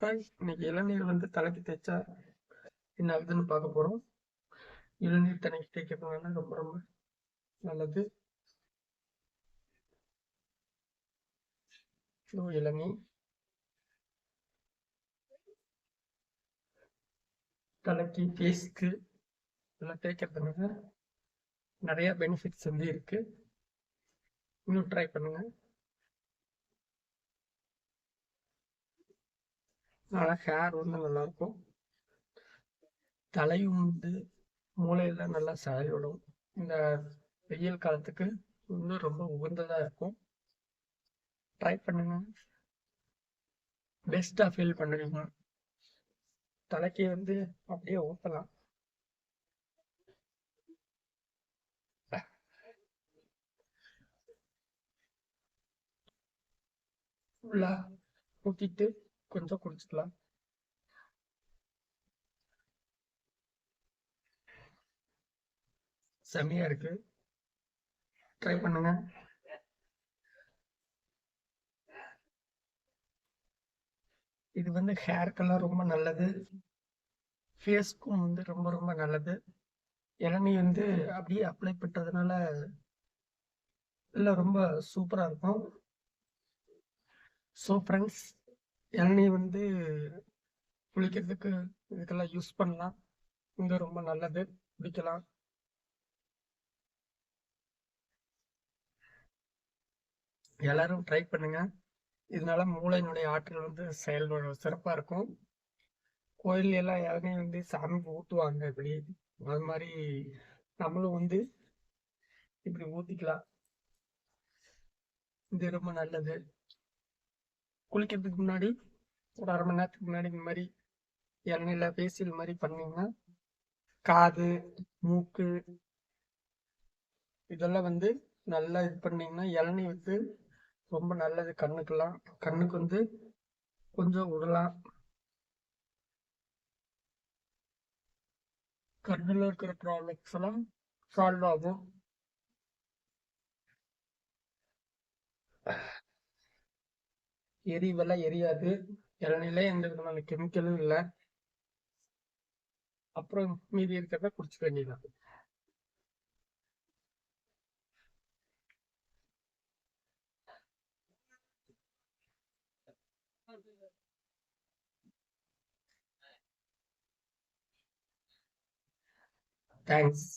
இன்னைக்கு இளநீர் வந்து தலைக்கு தேய்ச்சா என்ன ஆகுதுன்னு பார்க்க போகிறோம் இளநீர் தலைக்கு தேய்க்கிறதுனால ரொம்ப ரொம்ப நல்லது. இளநீர். தலைக்கு ஃபேஸ்க்கு எல்லாம் தேய்க்கிறதுனால நிறைய பெனிஃபிட்ஸ் வந்து இருக்கு. இன்னும் ட்ரை பண்ணுங்க. ஆனால் ஹேர் வந்து நல்லாயிருக்கும் தலையும் வந்து மூளையெல்லாம் நல்லா சாயோடும் இந்த வெயில் காலத்துக்கு இன்னும் ரொம்ப உகந்ததாக இருக்கும். ட்ரை பண்ணுங்க. பெஸ்ட்டாக ஃபீல் பண்ணுவீங்க தலைக்கு வந்து அப்படியே ஊற்றலாம் ஃபுல்லாக ஊற்றிட்டு கொஞ்சம் குடிச்சுக்கலாம். செம்மையா இருக்கு. ட்ரை பண்ணுங்க. இது வந்து ஹேர்க்கெல்லாம் ரொம்ப நல்லது. ஃபேஸ்க்கும் வந்து ரொம்ப ரொம்ப நல்லது. இளநீ வந்து அப்படியே அப்ளை பண்ணுறதுனால இல்லை ரொம்ப சூப்பராக இருக்கும். ஸோ ஃப்ரெண்ட்ஸ் எண்ணெய் வந்து குளிக்கிறதுக்கு இதுக்கெல்லாம் யூஸ் பண்ணலாம். இங்க ரொம்ப நல்லது. குடிக்கலாம். எல்லாரும் ட்ரை பண்ணுங்க. இதனால மூளையினுடைய ஆற்றல் வந்து செயல் சிறப்பா இருக்கும். கோயில் எல்லாம் இளநீ வந்து சாமி ஊற்றுவாங்க இப்படி அது மாதிரி நம்மளும் வந்து இப்படி ஊத்திக்கலாம். இது ரொம்ப நல்லது. குளிக்கிறதுக்கு முன்னாடி ஒரு அரை மணி நேரத்துக்கு முன்னாடி இந்த மாதிரி இளநில பேசியல் மாதிரி பண்ணீங்கன்னா காது மூக்கு இதெல்லாம் வந்து நல்லா இது பண்ணீங்கன்னா இளநீ வந்து ரொம்ப நல்லது. கண்ணுக்கெல்லாம் கண்ணுக்கு வந்து கொஞ்சம் விடலாம் கண்ணில் இருக்கிற ப்ராப்ளம்ஸ் எல்லாம் சால்வ் ஆகும். எரிவெல்லாம் எரியாது. இளநிலை எந்த விதமான கெமிக்கலும் இல்லை. அப்புறம் மீதி இருக்கிறத குடிச்சுக்க வேண்டியதான் தேங்க்ஸ்